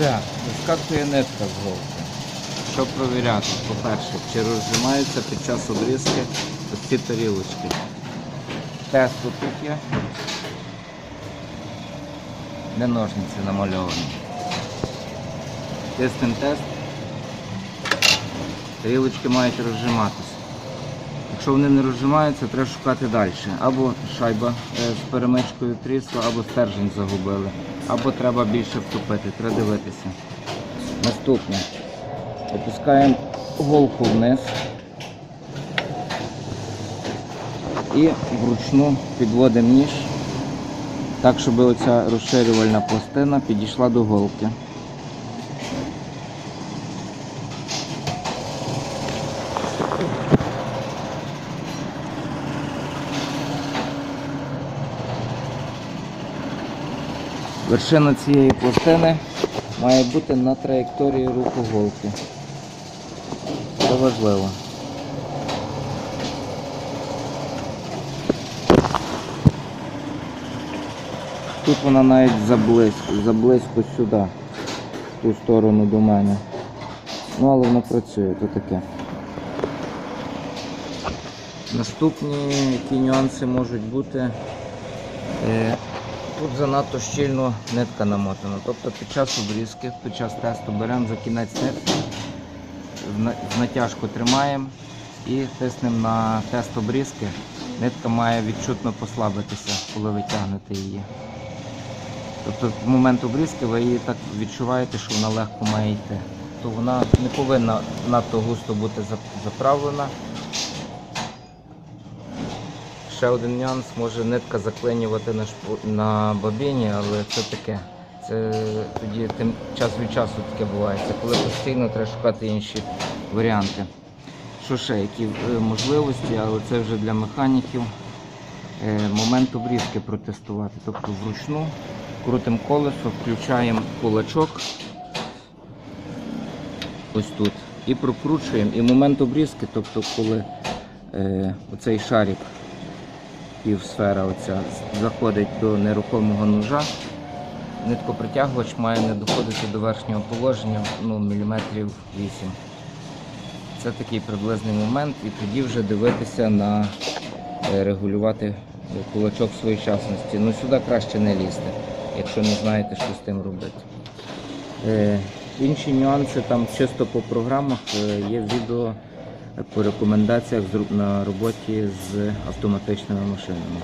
Так, вискакує нитка з голки. Що провіряти? По-перше, чи розжимаються під час обрізки ось ці тарілочки. Тест тут є. Де ножниці намальовані. Тиснем тест. Тарілочки мають розжиматися. Якщо вони не розжимаються, треба шукати далі. Або шайба е, з перемичкою трісла, або стержень загубили, або треба більше втопити, треба дивитися. Наступне. Опускаємо голку вниз і вручну підводимо ніж так, щоб оця розширювальна пластина підійшла до голки. Вершина цієї пластини має бути на траєкторії руху голки. Це важливо. Тут вона навіть заблизько, заблизько сюди, в ту сторону до мене. Ну, але воно працює, то таке. Наступні які нюанси можуть бути. Тут занадто щільно нитка намотана. Тобто під час обрізки, під час тесту беремо за кінець нитки, в натяжку тримаємо і тиснемо на тест обрізки. Нитка має відчутно послабитися, коли ви тягнете її. Тобто в момент обрізки ви її так відчуваєте, що вона легко має йти. То вона не повинна надто густо бути заправлена. Ще один нюанс, може нитка заклинювати на, шпу... на бобіні, але це таке. Це тоді тим час від часу таке буває. Це коли постійно треба шукати інші варіанти. Що ще, які е, можливості, але це вже для механіків. Е, Момент обрізки протестувати. Тобто вручну крутимо колесо, включаємо кулачок ось тут і прокручуємо. І момент обрізки, тобто коли е, оцей шарик півсфера оця заходить до нерухомого ножа. Ниткопритягувач має не доходити до верхнього положення ну, міліметрів 8. Це такий приблизний момент, і тоді вже дивитися на е, регулювати кулачок своєчасності. Ну сюди краще не лізти, якщо не знаєте, що з тим робити. Е, інші нюанси там чисто по програмах е, є відео по рекомендаціях на роботі з автоматичними машинами.